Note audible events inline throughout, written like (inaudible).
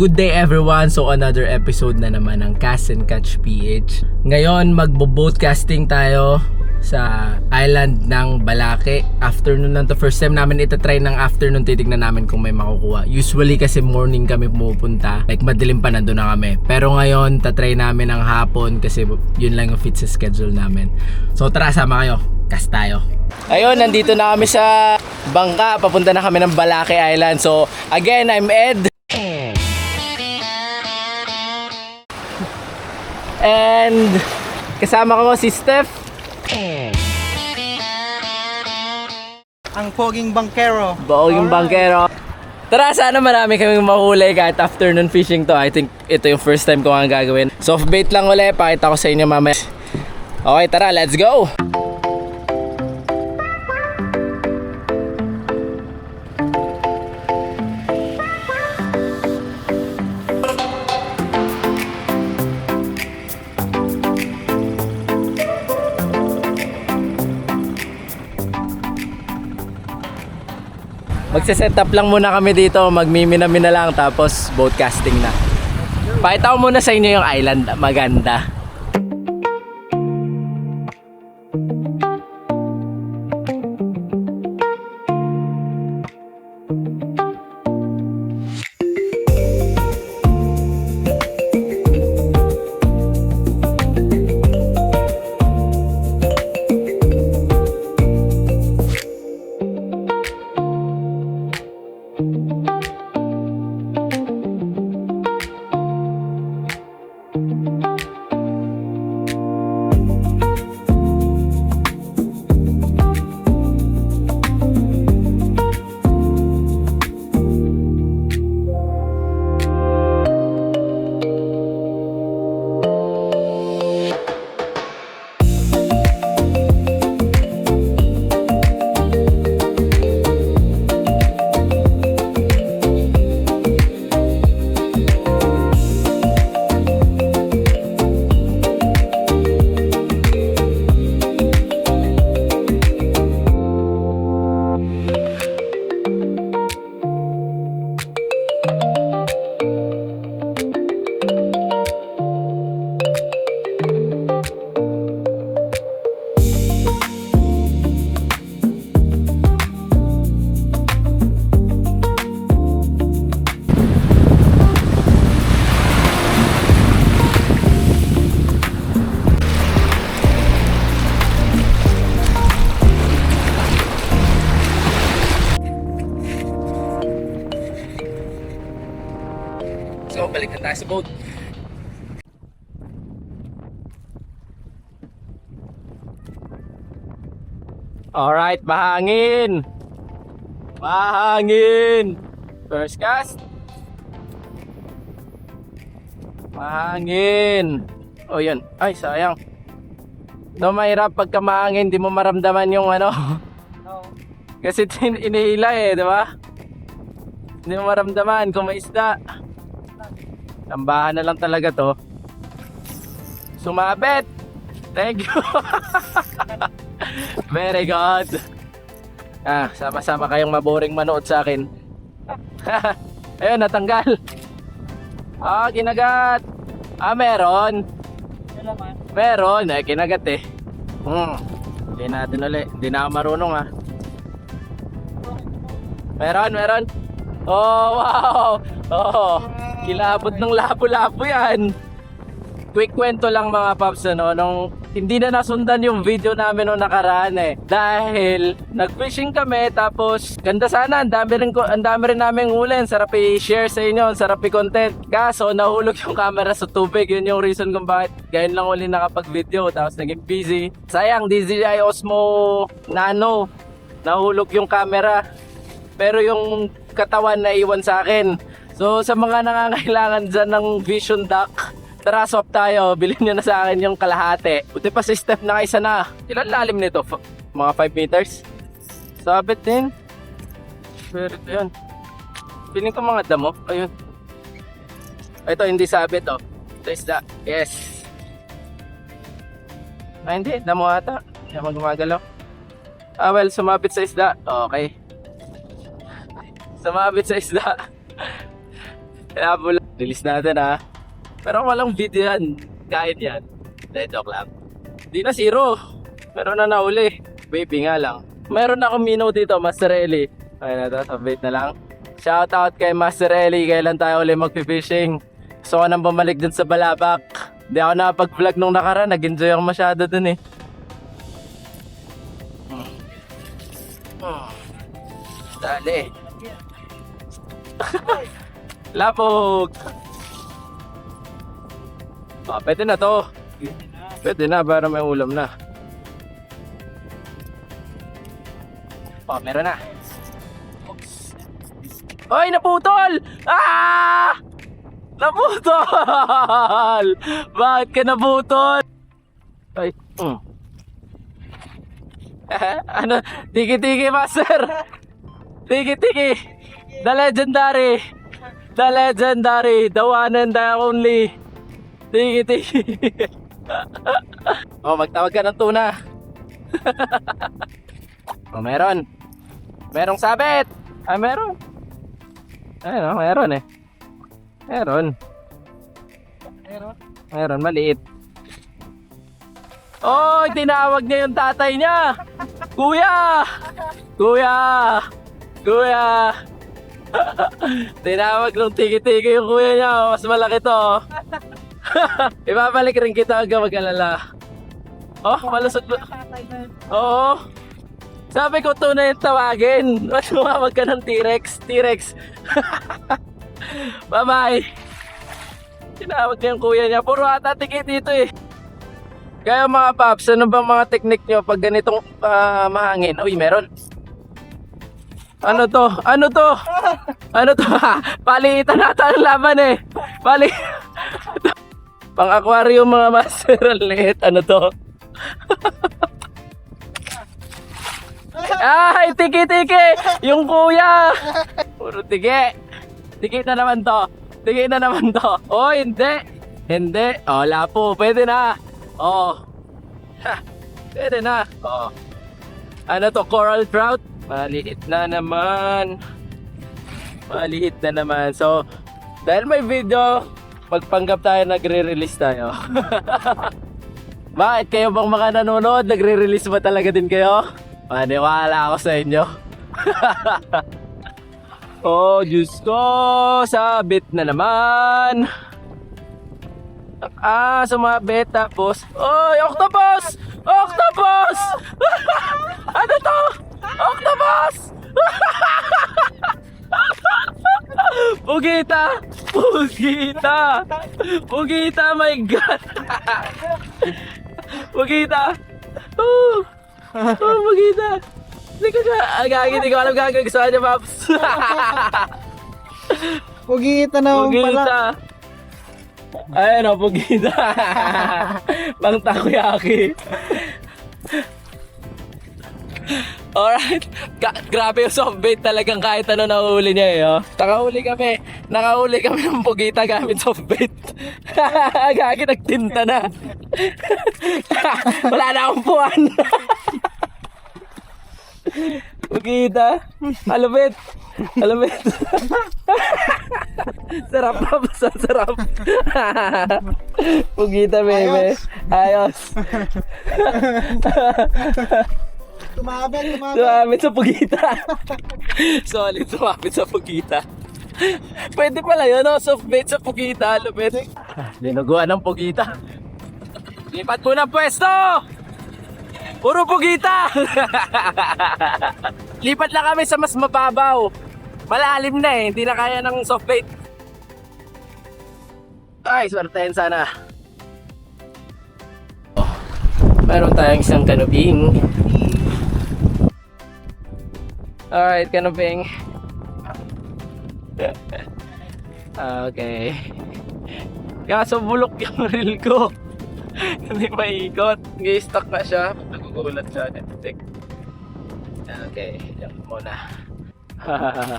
Good day everyone! So another episode na naman ng Cast and Catch PH. Ngayon magbo-boatcasting tayo sa island ng Balake. Afternoon lang to. First time namin itatry ng afternoon. Titignan namin kung may makukuha. Usually kasi morning kami pumupunta. Like madilim pa nandun na kami. Pero ngayon tatry namin ng hapon kasi yun lang yung fit sa schedule namin. So tara sama kayo. Cast tayo. Ayun, nandito na kami sa bangka. Papunta na kami ng Balake Island. So again, I'm Ed. And kasama ko si Steph. Ang poging bankero. Baog yung bangkero. Tara, sana marami kaming mahuli kahit afternoon fishing to. I think ito yung first time ko ang gagawin. Soft bait lang ulit. Pakita ko sa inyo mamaya. Okay, tara, let's go! Magse-set up lang muna kami dito, magmimina-mina lang tapos boat casting na. Pakita ko muna sa inyo yung island, maganda. Tayo sa boat. Alright, mahangin! Mahangin! First cast. Mahangin! O yan. Ay, sayang. No, mahirap pagka mahangin, di mo maramdaman yung ano. Kasi (laughs) tin- inihila eh, di ba? Hindi mo maramdaman kung may isda. Tambahan na lang talaga to. Sumabit! Thank you! (laughs) Very good! Ah, sama-sama kayong maboring manood sa akin. (laughs) Ayun, natanggal. Ah, kinagat. Ah, meron. Meron. Eh, kinagat eh. Hmm. Hindi natin ulit. Hindi na ako marunong ah. Meron, meron. Oh, wow! Oh, kilabot ng labo-labo yan. Quick kwento lang mga paps, ano, nung hindi na nasundan yung video namin nung nakaraan eh. Dahil nag-fishing kami tapos ganda sana, ang dami rin, ang dami rin namin. Ang Sarap i-share sa inyo, sarap i-content. Kaso nahulog yung camera sa tubig, yun yung reason kung bakit ngayon lang uli nakapag-video tapos naging busy. Sayang, DJI Osmo Nano, nahulog yung camera. Pero yung katawan na iwan sa akin. So sa mga nangangailangan dyan ng vision duck, tara swap tayo. Bilhin nyo na sa akin yung kalahati. Buti pa sa step na isa na. Ilan lalim nito? F- mga 5 meters? Sabit din. Pero ito yun. Piling ko mga damo. Ayun. Ito hindi sabit oh. Ito isda. Yes. Ah hindi. Damo ata. Hindi ako gumagalaw. Ah well, sumabit sa isda. Okay. Sumabit sa isda. (laughs) Kaya pula. Release natin ha. Pero walang video yan. Kahit yan. Hindi, joke lang. Di na zero. Meron na nahuli. Baby nga lang. Meron akong minnow dito, Master Eli. Ayun na to, submit na lang. Shoutout kay Master Eli. Kailan tayo ulit magpipishing? Gusto ko nang bumalik dun sa Balabak. Hindi ako nakapag-vlog nung nakaraan. Nag-enjoy ako masyado dun eh. Hmm. Hmm. Dali. (laughs) Lapog! Ah, pwede na to. Pwede na para may ulam na. Oh, meron na. Oy, naputol! Ah! Naputol! (laughs) Bakit ka naputol? Ay, mm. (laughs) ano? Tiki-tiki, master! (laughs) Tiki-tiki! The legendary! The legendary! The one and the only! Tiki-tiki! oh, magtawag ka ng tuna! (laughs) oh, meron! Merong sabit! Ah, meron! Ayun, oh, meron eh. Meron. Meron? Meron, maliit. Oh, tinawag niya yung tatay niya. Kuya! Kuya! Kuya! (laughs) tinawag nung tiki-tiki yung kuya niya. oh. Mas malaki to. (laughs) Ibabalik rin kita hanggang mag-alala. Oh, na. Oo. Sabi ko tunay yung tawagin. (laughs) Mas tumawag ka ng T-Rex. T-Rex. Bye-bye. Tinawag niya yung kuya niya. Puro ata tikit dito eh. Kaya mga paps, ano bang mga teknik nyo pag ganitong ah, mahangin? Uy, meron. Ano to? Ano to? Ano to? Palitan nata ang laban eh. Pali... (laughs) Pang aquarium mga master. Ang. Ano to? (laughs) Ay, tiki-tiki! Yung kuya! Puro tiki. Tiki na naman to. Tiki na naman to. Oh, hindi. Hindi. Oh, lapo. Pwede na. Oh. (laughs) Ha. Pwede na. Oh. Ano to? Coral trout? Maliit na naman. Maliit na naman. So, dahil may video, magpanggap tayo nagre-release tayo. (laughs) Bakit kayo bang mga nanonood? Nagre-release ba talaga din kayo? Maniwala ako sa inyo. (laughs) oh, Diyos ko! Sabit na naman! Ah, sumabit tapos... Oy, octopus! Octopus! (laughs) ano to? Octopus! Pugita! Pugita! Pugita, my God! Pugita! Oh! Oh, Pugita! Hindi ko siya... Agagi, hindi ko alam gagawin ko sa kanya, Paps. Pugita na pala. Pugita! Ayun o, Pugita! Pang takoyaki. Alright. Ga- grabe yung soft bait talagang kahit ano nahuli niya eh. Oh. Nakahuli kami. Nakahuli kami ng pugita gamit soft bait. (laughs) Gagi nagtinta na. (laughs) Wala na akong puwan. (laughs) pugita. Alabit. Alabit. sarap pa basta sarap. pugita baby. Ayos. Tumabit, tumabit. Sumabit sa pugita. (laughs) Solid sumabit sa pugita. Pwede pala yun, no? Soft bait sa pugita. Lupit. Linuguan ng pugita. Lipat po ng pwesto! Puro pugita! (laughs) Lipat lang kami sa mas mababaw. Malalim na eh. Hindi na kaya ng soft bait. Ay, swertein sana. Oh, meron tayong isang kanubing. Alright, kanuping. okay. Kaso bulok yung (laughs) reel ko. Hindi maikot. Nag-stuck na siya. Nagugulat siya. Netflix. Okay, yan muna. (laughs)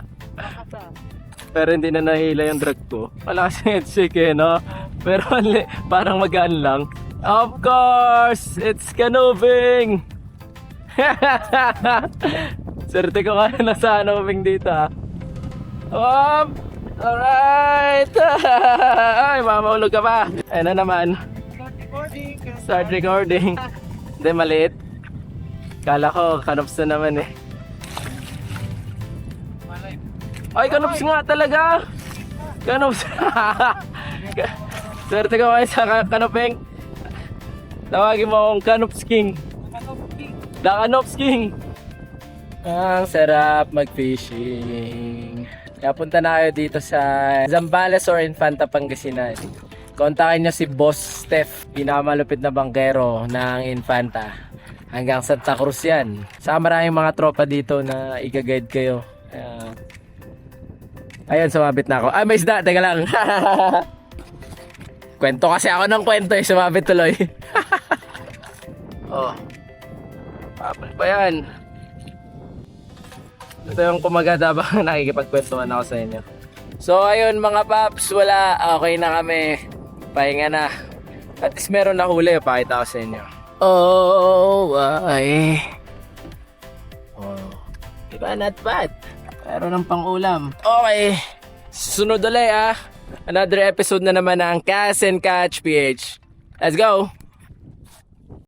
Pero hindi na nahila yung drag ko. Wala kasi headshake eh, no? Pero (laughs) parang magaan lang. Of course! It's canoping! Swerte ko nga na sa canoping dito ha. Um, Alright! (laughs) Ay, mamahulog ka pa. Ayun na naman. Start recording. Start recording. Hindi, maliit. Kala ko, kanops na naman eh. Ay, kanops nga talaga! Kanops! Swerte ko kayo sa ka- kanopeng. Tawagin mo akong Kanops King. The Kanops King! Ang sarap mag-fishing. Kaya punta na kayo dito sa Zambales or Infanta, Pangasinan. Kontakin nyo si Boss Steph, pinakamalupit na bangkero ng Infanta. Hanggang Santa Cruz yan. Saka maraming mga tropa dito na i-guide kayo. Kaya Ayun, sumabit na ako. Ah, may isda. Teka lang. (laughs) kwento kasi ako ng kwento eh. Sumabit tuloy. (laughs) oh. Papal pa yan. Ito yung kumagat habang (laughs) nakikipagkwentuhan ako sa inyo. So ayun mga paps, wala. Okay na kami. Pahinga na. At least meron na huli. Pakita ko sa inyo. Oh, ay. Oh. Diba not bad? Meron ng pang-ulam. Okay. Sunod ulit ah. Another episode na naman ng Cast and Catch PH. Let's go!